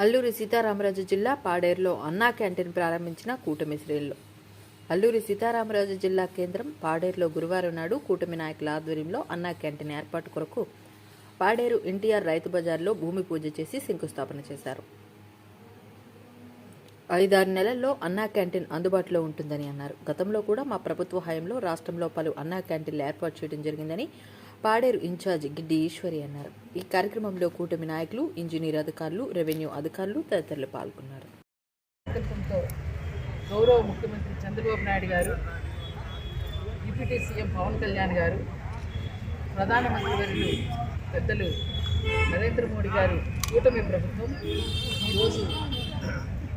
అల్లూరి సీతారామరాజు జిల్లా పాడేరులో అన్నా క్యాంటీన్ ప్రారంభించిన కూటమి శ్రేణులు. అల్లూరి సీతారామరాజు జిల్లా కేంద్రం పాడేరులో గురువారం నాడు కూటమి నాయకుల ఆధ్వర్యంలో అన్నా క్యాంటీన్ ఏర్పాటు కొరకు పాడేరు ఎన్టీఆర్ రైతు బజార్లో భూమి పూజ చేసి శంకుస్థాపన చేశారు. ఐదారు నెలల్లో అన్నా క్యాంటీన్ అందుబాటులో ఉంటుందని అన్నారు. గతంలో కూడా మా ప్రభుత్వ హయాంలో రాష్ట్రంలో పలు అన్నా క్యాంటీన్లు ఏర్పాటు చేయడం జరిగిందని పాడేరు ఇన్ఛార్జ్ గిడ్డి ఈశ్వరి అన్నారు. ఈ కార్యక్రమంలో కూటమి నాయకులు ఇంజనీర్ అధికారులు రెవెన్యూ అధికారులు తదితరులు పాల్గొన్నారు. గౌరవ ముఖ్యమంత్రి చంద్రబాబు నాయుడు గారు డిప్యూటీ సీఎం పవన్ కళ్యాణ్ గారు ప్రధానమంత్రి వర్యులు పెద్దలు నరేంద్ర మోడీ గారు కూటమి ప్రభుత్వం ఈరోజు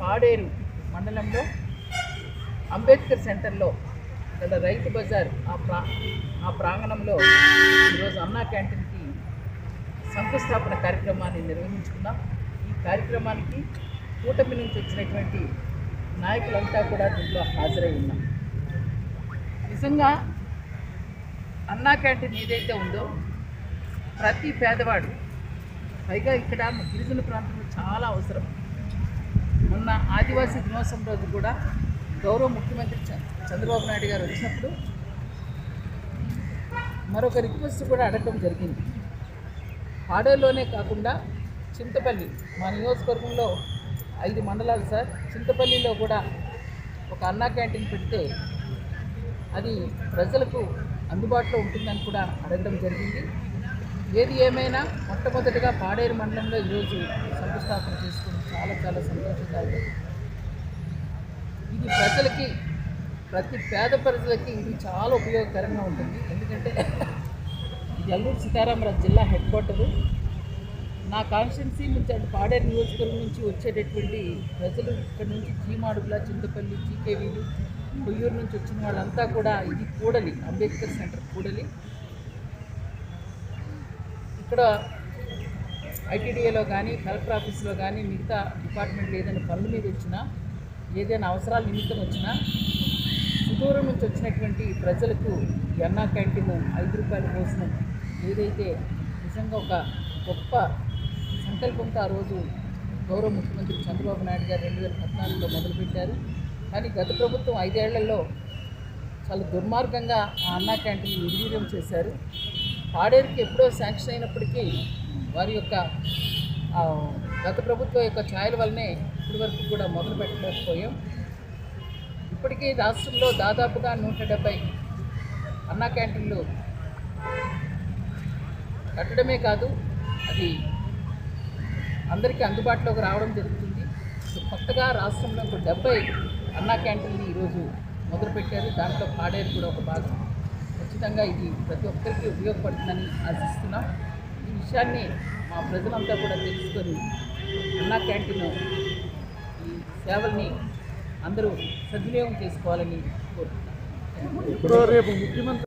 పాడేరు మండలంలో అంబేద్కర్ సెంటర్లో గల రైతు బజార్ ఆ ప్రా ఆ ప్రాంగణంలో ఈరోజు అన్నా క్యాంటీన్కి శంకుస్థాపన కార్యక్రమాన్ని నిర్వహించుకున్నాం ఈ కార్యక్రమానికి కూటమి నుంచి వచ్చినటువంటి నాయకులంతా కూడా దీంట్లో హాజరై ఉన్నాం. నిజంగా అన్నా క్యాంటీన్ ఏదైతే ఉందో ప్రతి పేదవాడు పైగా ఇక్కడ గిరిజన ప్రాంతంలో చాలా అవసరం. మొన్న ఆదివాసీ దినోత్సవం రోజు కూడా గౌరవ ముఖ్యమంత్రి చంద్రబాబు నాయుడు గారు వచ్చినప్పుడు మరొక రిక్వెస్ట్ కూడా అడగడం జరిగింది. పాడేరులోనే కాకుండా చింతపల్లి మా నియోజకవర్గంలో ఐదు మండలాలు సార్. చింతపల్లిలో కూడా ఒక అన్నా క్యాంటీన్ పెడితే అది ప్రజలకు అందుబాటులో ఉంటుందని కూడా అడగడం జరిగింది. ఏది ఏమైనా మొట్టమొదటిగా పాడేరు మండలంలో ఈరోజు శంకుస్థాపన చేసుకుని చాలా చాలా సంతోషంగా ఇది ప్రజలకి ప్రతి పేద ప్రజలకి ఇది చాలా ఉపయోగకరంగా ఉంటుంది. ఎందుకంటే ఇది అల్లూరు సీతారామరాజు జిల్లా హెడ్ క్వార్టరు. నా కాన్స్టిట్యున్సీ నుంచి అంటే పాడేరు నియోజకవర్గం నుంచి వచ్చేటటువంటి ప్రజలు ఇక్కడ నుంచి చీమాడుగుల చింతపల్లి జీకేవీలు కొయ్యూరు నుంచి వచ్చిన వాళ్ళంతా కూడా ఇది కూడలి. అంబేద్కర్ సెంటర్ కూడలి. ఇక్కడ ఐటీడీఏలో కానీ కలెక్టర్ ఆఫీస్లో కానీ మిగతా డిపార్ట్మెంట్ ఏదైనా పనుల మీద వచ్చినా ఏదైనా అవసరాల నిమిత్తం వచ్చినా సుదూరం నుంచి వచ్చినటువంటి ప్రజలకు ఎన్నా క్యాంటీన్ ఐదు రూపాయల కోసం ఏదైతే నిజంగా ఒక గొప్ప సంకల్పంతో ఆ రోజు గౌరవ ముఖ్యమంత్రి చంద్రబాబు నాయుడు గారు రెండు వేల పద్నాలుగులో మొదలుపెట్టారు. కానీ గత ప్రభుత్వం ఐదేళ్ళలో చాలా దుర్మార్గంగా ఆ అన్నా క్యాంటీన్ నిర్వీర్యం చేశారు. పాడేరుకి ఎప్పుడో శాంక్షన్ అయినప్పటికీ వారి యొక్క గత ప్రభుత్వం యొక్క ఛాయల వల్లనే ఇప్పటి వరకు కూడా మొదలు పెట్టలేకపోయాం. ఇప్పటికీ రాష్ట్రంలో దాదాపుగా నూట డెబ్బై అన్నా క్యాంటీన్లు కట్టడమే కాదు అది అందరికీ అందుబాటులోకి రావడం జరుగుతుంది. కొత్తగా రాష్ట్రంలో ఒక డెబ్బై అన్నా క్యాంటీన్ని ఈరోజు మొదలుపెట్టారు దాంట్లో పాడేది కూడా ఒక భాగం. ఖచ్చితంగా ఇది ప్రతి ఒక్కరికి ఉపయోగపడుతుందని ఆశిస్తున్నాం. ఈ విషయాన్ని మా ప్రజలంతా కూడా తెలుసుకొని అన్నా క్యాంటీన్ ఈ సేవల్ని అందరూ సద్వినియోగం చేసుకోవాలని కోరుతున్నాను ఇప్పుడు రేపు ముఖ్యమంత్రి